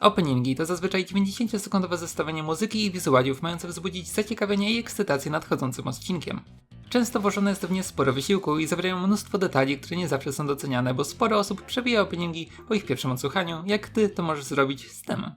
Openingi to zazwyczaj 90-sekundowe zestawienie muzyki i wizualiów mające wzbudzić zaciekawienie i ekscytację nadchodzącym odcinkiem. Często włożone jest w nie sporo wysiłku i zawierają mnóstwo detali, które nie zawsze są doceniane, bo sporo osób przebija openingi po ich pierwszym odsłuchaniu, jak ty to możesz zrobić z tym.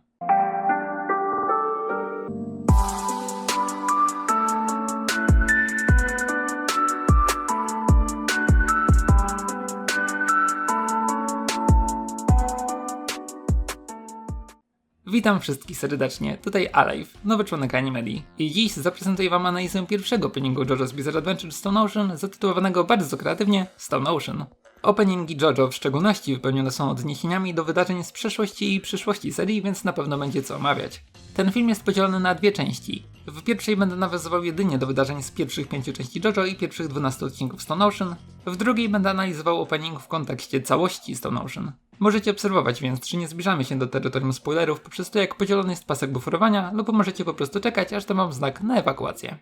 Witam wszystkich serdecznie, tutaj Alive, nowy członek Animedi. I dziś zaprezentuję wam analizę pierwszego openingu JoJo's Bizarre Adventure Stone Ocean, zatytułowanego bardzo kreatywnie Stone Ocean. Openingi JoJo w szczególności wypełnione są odniesieniami do wydarzeń z przeszłości i przyszłości serii, więc na pewno będzie co omawiać. Ten film jest podzielony na dwie części. W pierwszej będę nawiązywał jedynie do wydarzeń z pierwszych pięciu części JoJo i pierwszych 12 odcinków Stone Ocean. W drugiej będę analizował opening w kontekście całości Stone Ocean. Możecie obserwować więc, czy nie zbliżamy się do terytorium spoilerów poprzez to, jak podzielony jest pasek buforowania, lub możecie po prostu czekać, aż to mam znak na ewakuację.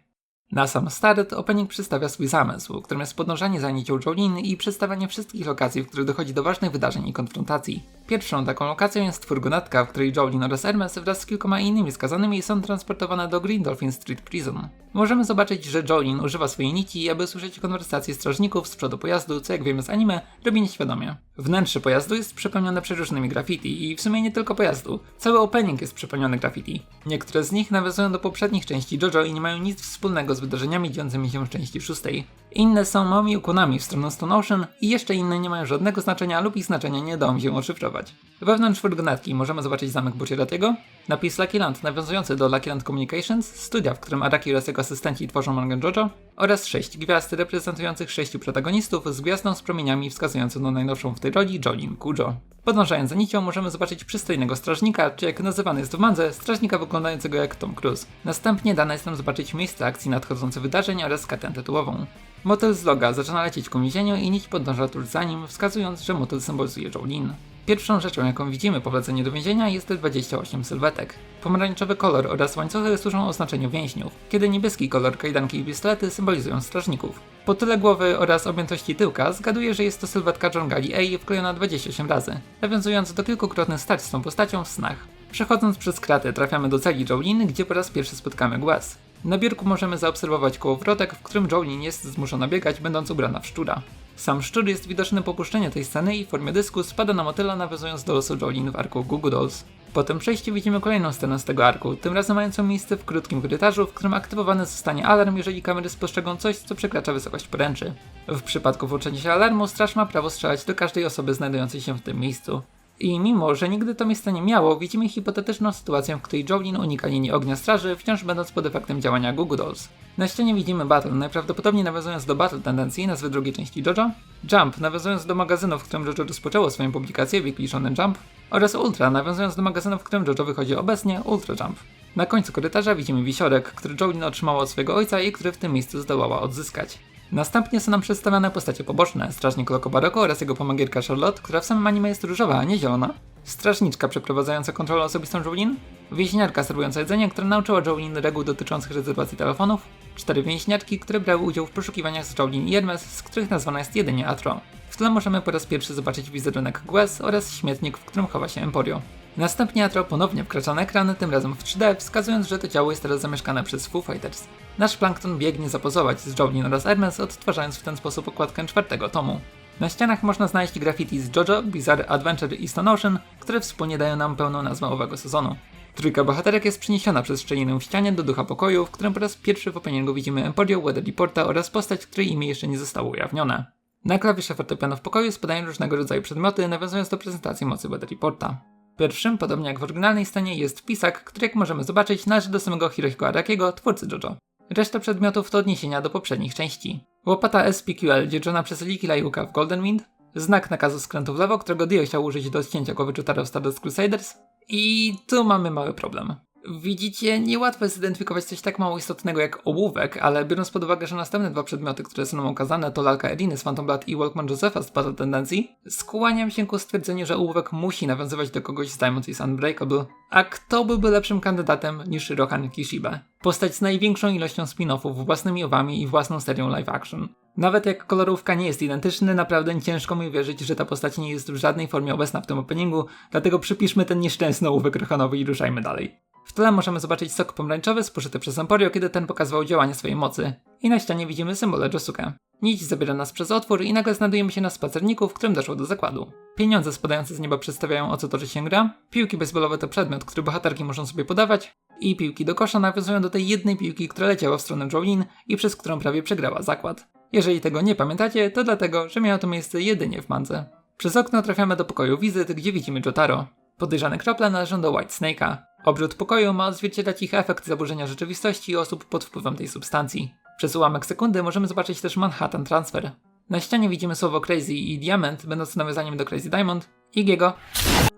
Na sam start opening przedstawia swój zamysł, którym jest podążanie za nicią Jolin i przedstawianie wszystkich lokacji, w których dochodzi do ważnych wydarzeń i konfrontacji. Pierwszą taką lokacją jest furgonetka, w której Jolin oraz Hermes wraz z kilkoma innymi skazanymi są transportowane do Green Dolphin Street Prison. Możemy zobaczyć, że Jolin używa swojej nici, aby słyszeć konwersacje strażników z przodu pojazdu, co jak wiemy z anime, robi nieświadomie. Wnętrze pojazdu jest przepełnione przeróżnymi graffiti i w sumie nie tylko pojazdu. Cały opening jest przepełniony graffiti. Niektóre z nich nawiązują do poprzednich części JoJo i nie mają nic wspólnego z wydarzeniami dziejącymi się w części szóstej. Inne są małymi ukłonami w stronę Stone Ocean i jeszcze inne nie mają żadnego znaczenia lub ich znaczenia nie dało mi się oszyfrować. Wewnątrz furgonetki możemy zobaczyć zamek Bucieratiego, napis Lucky Land nawiązujący do Lucky Land Communications, studia, w którym Araki oraz jego asystenci tworzą mangę JoJo, oraz sześć gwiazd reprezentujących sześciu protagonistów z gwiazdą z promieniami wskazującą na najnowszą w tej roli Jolin Kujo. Podążając za nicią możemy zobaczyć przystojnego strażnika, czy jak nazywany jest w mandze, strażnika wyglądającego jak Tom Cruise. Następnie dane jest nam zobaczyć miejsce akcji nadchodzących wydarzeń oraz skatę tytułową. Motyl z loga zaczyna lecieć ku więzieniu i nić podąża tuż za nim, wskazując, że motyl symbolizuje Jolin. Pierwszą rzeczą, jaką widzimy po wleceniu do więzienia jest 28 sylwetek. Pomarańczowy kolor oraz łańcuchy służą oznaczeniu więźniów, kiedy niebieski kolor, kajdanki i pistolety symbolizują strażników. Po tyle głowy oraz objętości tyłka zgaduję, że jest to sylwetka John Gali A wklejona 28 razy, nawiązując do kilkukrotnych starć z tą postacią w snach. Przechodząc przez kraty trafiamy do celi Jolin, gdzie po raz pierwszy spotkamy Głaz. Na biurku możemy zaobserwować kołowrotek, w którym Jolin jest zmuszona biegać, będąc ubrana w szczura. Sam szczur jest widoczny po opuszczeniu tej sceny i w formie dysku spada na motyla, nawiązując do losu Jolin w arku Google Dolls. Po tym przejściu widzimy kolejną scenę z tego arku, tym razem mającą miejsce w krótkim korytarzu, w którym aktywowany zostanie alarm, jeżeli kamery spostrzegą coś, co przekracza wysokość poręczy. W przypadku włączenia się alarmu, straż ma prawo strzelać do każdej osoby znajdującej się w tym miejscu. I mimo, że nigdy to miejsce nie miało, widzimy hipotetyczną sytuację, w której Jolin unika linii ognia straży, wciąż będąc pod efektem działania Google Dolls. Na ścianie widzimy Battle, najprawdopodobniej nawiązując do Battle tendencji nazwy drugiej części JoJo, Jump, nawiązując do magazynu, w którym JoJo rozpoczęło swoją publikację, Weekly Shonen Jump, oraz Ultra, nawiązując do magazynu, w którym JoJo wychodzi obecnie, Ultra Jump. Na końcu korytarza widzimy wisiorek, który Jolin otrzymała od swojego ojca i który w tym miejscu zdołała odzyskać. Następnie są nam przedstawione postacie poboczne, strażnik Loco Baroko oraz jego pomagierka Charlotte, która w samym anime jest różowa, a nie zielona, strażniczka przeprowadzająca kontrolę osobistą Jolin, więźniarka serwująca jedzenie, która nauczyła Jolin reguł dotyczących rezerwacji telefonów, cztery więźniarki, które brały udział w poszukiwaniach z Jolin i Hermes, z których nazwana jest jedynie Atro. Tle możemy po raz pierwszy zobaczyć wizerunek Gwes oraz śmietnik, w którym chowa się Emporio. Następnie Atro ponownie wkracza na ekran, tym razem w 3D, wskazując, że to ciało jest teraz zamieszkane przez Foo Fighters. Nasz plankton biegnie zapozować z Jolin oraz Hermes, odtwarzając w ten sposób okładkę czwartego tomu. Na ścianach można znaleźć graffiti z JoJo, Bizarre Adventure i Stone Ocean, które wspólnie dają nam pełną nazwę owego sezonu. Trójka bohaterek jest przeniesiona przez szczelinę w ścianie do ducha pokoju, w którym po raz pierwszy w openingu widzimy Emporio, Weather Reporta oraz postać, której imię jeszcze nie zostało ujawnione. Na klawisze fortepianu w pokoju spadają różnego rodzaju przedmioty, nawiązując do prezentacji mocy Weather Reporta. Pierwszym, podobnie jak w oryginalnej scenie, jest pisak, który jak możemy zobaczyć należy do samego Hirohiko Arakiego, twórcy JoJo. Reszta przedmiotów to odniesienia do poprzednich części. Łopata SPQL dzierżona przez Liki Lajuka w Golden Wind, znak nakazu skrętu w lewo, którego Dio chciał użyć do odcięcia głowy Chutara w Stardust Crusaders i tu mamy mały problem. Widzicie, niełatwo jest zidentyfikować coś tak mało istotnego jak ołówek, ale biorąc pod uwagę, że następne dwa przedmioty, które są nam okazane, to lalka Eriny z Phantom Blood i Walkman Josepha z Battle Tendencji, skłaniam się ku stwierdzeniu, że ołówek musi nawiązywać do kogoś z Diamond is Unbreakable. A kto byłby lepszym kandydatem niż Rohan Kishibe? Postać z największą ilością spin-offów, własnymi owami i własną serią live action. Nawet jak kolorówka nie jest identyczny, naprawdę ciężko mi wierzyć, że ta postać nie jest w żadnej formie obecna w tym openingu, dlatego przypiszmy ten nieszczęsny ołówek rochonowy i ruszajmy dalej. W tle możemy zobaczyć sok pomarańczowy spożyty przez Emporio, kiedy ten pokazywał działanie swojej mocy. I na ścianie widzimy symbole Josuke. Nić zabiera nas przez otwór i nagle znajdujemy się na spacerniku, w którym doszło do zakładu. Pieniądze spadające z nieba przedstawiają o co toczy się gra, piłki baseballowe to przedmiot, który bohaterki muszą sobie podawać i piłki do kosza nawiązują do tej jednej piłki, która leciała w stronę Jolene i przez którą prawie przegrała zakład. Jeżeli tego nie pamiętacie, to dlatego, że miało to miejsce jedynie w Mandze. Przez okno trafiamy do pokoju wizyt, gdzie widzimy Jotaro. Podejrzane krople należą do White Snake'a. Obrót pokoju ma odzwierciedlać ich efekt zaburzenia rzeczywistości osób pod wpływem tej substancji. Przez ułamek sekundy możemy zobaczyć też Manhattan Transfer. Na ścianie widzimy słowo Crazy i Diamond, będące nawiązaniem do Crazy Diamond, Igiego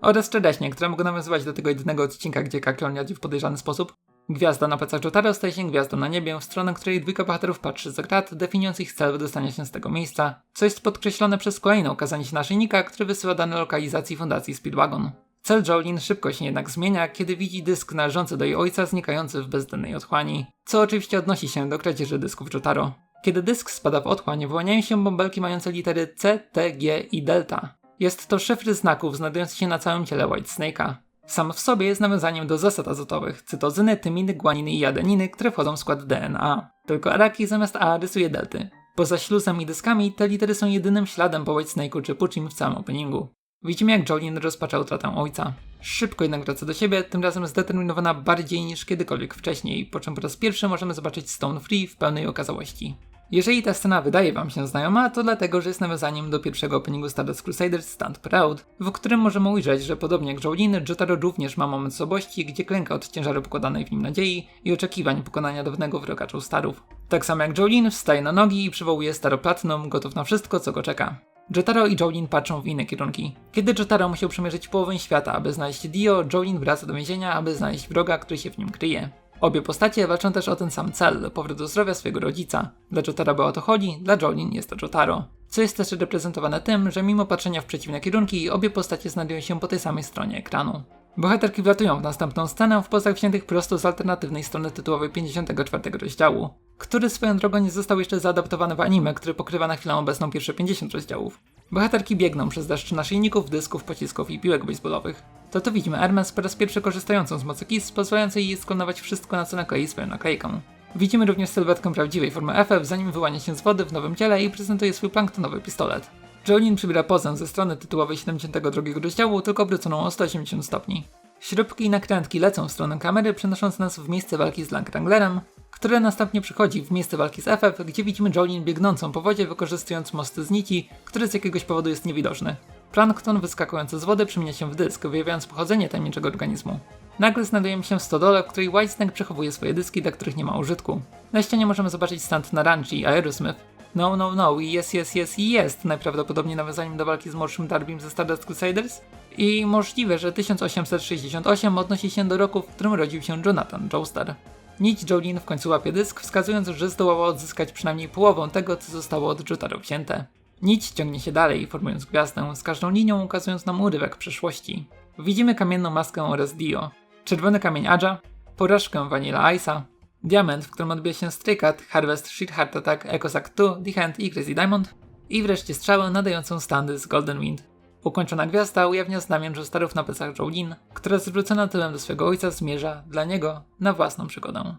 oraz Czereśnie, które mogą nawiązywać do tego jedynego odcinka, gdzie Kakion radzi w podejrzany sposób. Gwiazda na plecach Jotaro staje się gwiazdą na niebie, w stronę której dwójka bohaterów patrzy za grat, definiując ich cel wydostania się z tego miejsca, co jest podkreślone przez kolejne ukazanie się naszyjnika, który wysyła dane lokalizacji fundacji Speedwagon. Cel Jolin szybko się jednak zmienia, kiedy widzi dysk należący do jej ojca znikający w bezdennej otchłani, co oczywiście odnosi się do kradzieży dysków Jotaro. Kiedy dysk spada w otchłań, wyłaniają się bąbelki mające litery C, T, G i delta. Jest to szyfr znaków znajdujący się na całym ciele White Snake'a. Sam w sobie jest nawiązaniem do zasad azotowych, cytozyny, tyminy, guaniny i adeniny, które wchodzą w skład DNA. Tylko Araki zamiast A rysuje delty. Poza ślusem i dyskami, te litery są jedynym śladem po White Snake'u czy Puchim w całym openingu. Widzimy jak Jolene rozpaczał utratę ojca. Szybko jednak wraca do siebie, tym razem zdeterminowana bardziej niż kiedykolwiek wcześniej, po czym po raz pierwszy możemy zobaczyć Stone Free w pełnej okazałości. Jeżeli ta scena wydaje wam się znajoma, to dlatego, że jest nawiązaniem do pierwszego openingu Stardust Crusaders Stand Proud, w którym możemy ujrzeć, że podobnie jak Jolene, Jotaro również ma moment słabości, gdzie klęka od ciężaru pokładanej w nim nadziei i oczekiwań pokonania dawnego wroga Starów. Tak samo jak Jolene wstaje na nogi i przywołuje Staroplatinum, gotów na wszystko, co go czeka. Jotaro i Jolin patrzą w inne kierunki. Kiedy Jotaro musiał przemierzyć połowę świata, aby znaleźć Dio, Jolin wraca do więzienia, aby znaleźć wroga, który się w nim kryje. Obie postacie walczą też o ten sam cel, powrót do zdrowia swojego rodzica. Dla Jotaro o to chodzi, dla Jolin jest to Jotaro. Co jest też reprezentowane tym, że mimo patrzenia w przeciwne kierunki, obie postacie znajdują się po tej samej stronie ekranu. Bohaterki wlatują w następną scenę w pozach wziętych prosto z alternatywnej strony tytułowej 54 rozdziału, który swoją drogą nie został jeszcze zaadaptowany w anime, który pokrywa na chwilę obecną pierwsze 50 rozdziałów. Bohaterki biegną przez deszcz naszyjników, dysków, pocisków i piłek baseballowych. To to widzimy Hermes po raz pierwszy korzystającą z mocy KISS, pozwalającej jej sklonować wszystko na co naklei swoją naklejką. Widzimy również sylwetkę prawdziwej formy FF, zanim wyłania się z wody w nowym ciele i prezentuje swój planktonowy pistolet. Jolin przybiera pozę ze strony tytułowej 72 rozdziału, tylko obróconą o 180 stopni. Śrubki i nakrętki lecą w stronę kamery, przenosząc nas w miejsce walki z Langranglerem, które następnie przychodzi w miejsce walki z FF, gdzie widzimy Jolin biegnącą po wodzie, wykorzystując mosty z nici, który z jakiegoś powodu jest niewidoczny. Plankton wyskakujący z wody przemienia się w dysk, wyjawiając pochodzenie tajemniczego organizmu. Nagle znajdujemy się w stodole, w której Whitesnake przechowuje swoje dyski, dla których nie ma użytku. Na ścianie możemy zobaczyć stand Naranji i Aerosmith. No, no, no i jest, jest, jest i jest najprawdopodobniej nawiązaniem do walki z młodszym Darbym ze Stardust Crusaders. I możliwe, że 1868 odnosi się do roku, w którym rodził się Jonathan Joestar. Nić Jolene w końcu łapie dysk, wskazując, że zdołała odzyskać przynajmniej połowę tego, co zostało od Jotaro wzięte. Nić ciągnie się dalej, formując gwiazdę, z każdą linią ukazując nam urywek przeszłości. Widzimy kamienną maskę oraz Dio, czerwony kamień Aja, porażkę Vanilla Ice'a, diament, w którym odbija się Strykat, Harvest, Shit Heart Attack, Echosack 2, The Hand i Crazy Diamond i wreszcie strzałę nadającą standy z Golden Wind. Ukończona gwiazda ujawnia znamię Joestarów na plecach Jolene, która zwrócona tyłem do swego ojca zmierza, dla niego, na własną przygodę.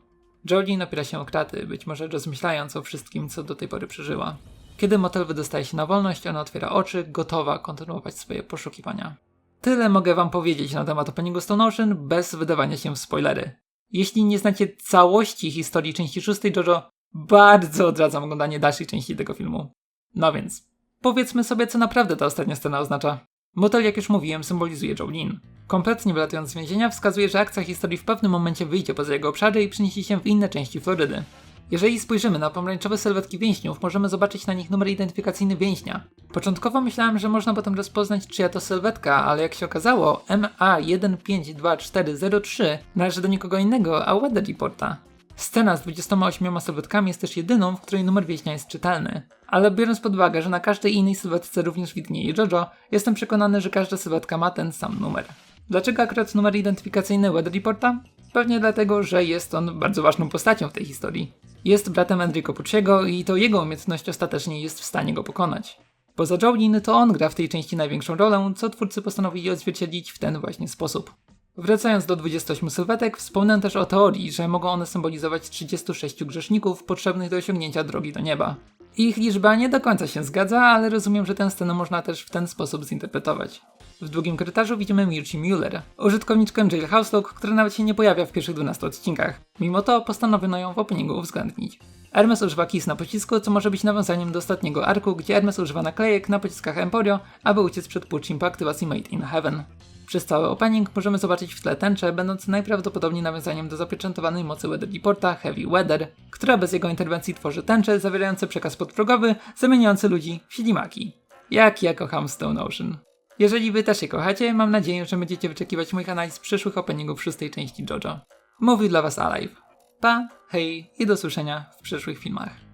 Jolene opiera się o kraty, być może rozmyślając o wszystkim, co do tej pory przeżyła. Kiedy motel wydostaje się na wolność, ona otwiera oczy, gotowa kontynuować swoje poszukiwania. Tyle mogę wam powiedzieć na temat openingu Stone Ocean, bez wydawania się w spoilery. Jeśli nie znacie całości historii części 6 JoJo, bardzo odradzam oglądanie dalszej części tego filmu. No więc, powiedzmy sobie, co naprawdę ta ostatnia scena oznacza. Motel, jak już mówiłem, symbolizuje Jolene. Kompletnie wylatując z więzienia, wskazuje, że akcja historii w pewnym momencie wyjdzie poza jego obszary i przeniesie się w inne części Florydy. Jeżeli spojrzymy na pomarańczowe sylwetki więźniów, możemy zobaczyć na nich numer identyfikacyjny więźnia. Początkowo myślałem, że można potem rozpoznać czyja to sylwetka, ale jak się okazało, MA152403 należy do nikogo innego, a Weather Reporta. Scena z 28 sylwetkami jest też jedyną, w której numer więźnia jest czytelny. Ale biorąc pod uwagę, że na każdej innej sylwetce również widnieje JoJo, jestem przekonany, że każda sylwetka ma ten sam numer. Dlaczego akurat numer identyfikacyjny Weather Reporta? Pewnie dlatego, że jest on bardzo ważną postacią w tej historii. Jest bratem Enrico Pucciego i to jego umiejętność ostatecznie jest w stanie go pokonać. Poza Jolin to on gra w tej części największą rolę, co twórcy postanowili odzwierciedlić w ten właśnie sposób. Wracając do 28 sylwetek, wspomnę też o teorii, że mogą one symbolizować 36 grzeszników potrzebnych do osiągnięcia drogi do nieba. Ich liczba nie do końca się zgadza, ale rozumiem, że tę scenę można też w ten sposób zinterpretować. W drugim korytarzu widzimy Mirci Müller, użytkowniczkę Jailhouse Lock, która nawet się nie pojawia w pierwszych 12 odcinkach. Mimo to postanowiono ją w openingu uwzględnić. Hermes używa kis na pocisku, co może być nawiązaniem do ostatniego arku, gdzie Hermes używa naklejek na pociskach Emporio, aby uciec przed Puccim po aktywacji Made in Heaven. Przez cały opening możemy zobaczyć w tle tęczę, będąc najprawdopodobniej nawiązaniem do zapieczętowanej mocy Weather Reporta Heavy Weather, która bez jego interwencji tworzy tęczę zawierające przekaz podprogowy, zamieniający ludzi w siedlimaki. Jak ja kocham Stone Ocean. Jeżeli wy też je kochacie, mam nadzieję, że będziecie wyczekiwać moich analiz przyszłych openingów szóstej części JoJo. Mówił dla was Alive. Pa, hej i do słyszenia w przyszłych filmach.